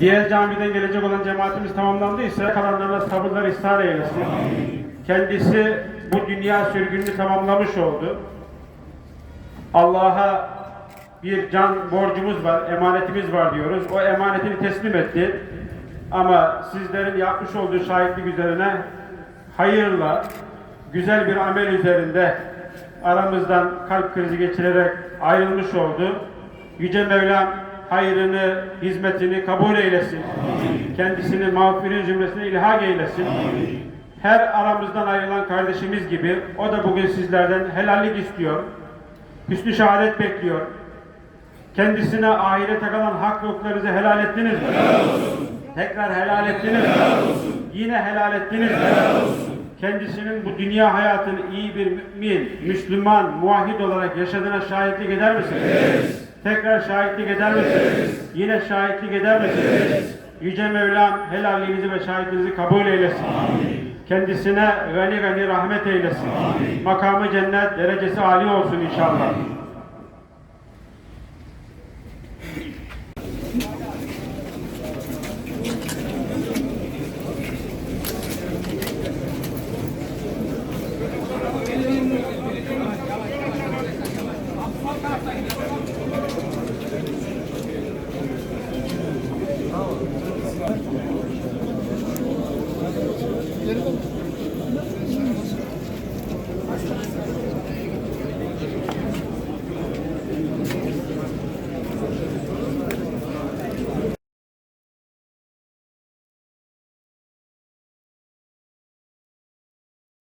Diğer camiden gelecek olan cemaatimiz tamamlandıysa kalanlarına sabırlar ihsan eylesin. Kendisi bu dünya sürgününü tamamlamış oldu. Allah'a bir can borcumuz var, emanetimiz var diyoruz. O emanetini teslim etti. Ama sizlerin yapmış olduğu şahitlik üzerine hayırla, güzel bir amel üzerinde aramızdan kalp krizi geçirerek ayrılmış oldu. Yüce Mevlam hayrını, hizmetini kabul eylesin. Kendisini mağfirin cümlesine ilhak eylesin. Her aramızdan ayrılan kardeşimiz gibi o da bugün sizlerden helallik istiyor. Hüsnü şehadet bekliyor. Kendisine ahirete kalan hak hukuklarınızı helal ettiniz mi? Tekrar helal ettiniz mi? Yine helal ettiniz mi? Kendisinin bu dünya hayatını iyi bir mümin, Müslüman, muvahhid olarak yaşadığına şahitlik eder misiniz? Tekrar şahitlik eder misiniz? Yine şahitlik eder misiniz? Yüce Mevlam helalliğinizi ve şahitliğinizi kabul eylesin. Kendisine gani gani rahmet eylesin. Makamı cennet, derecesi âli olsun inşallah.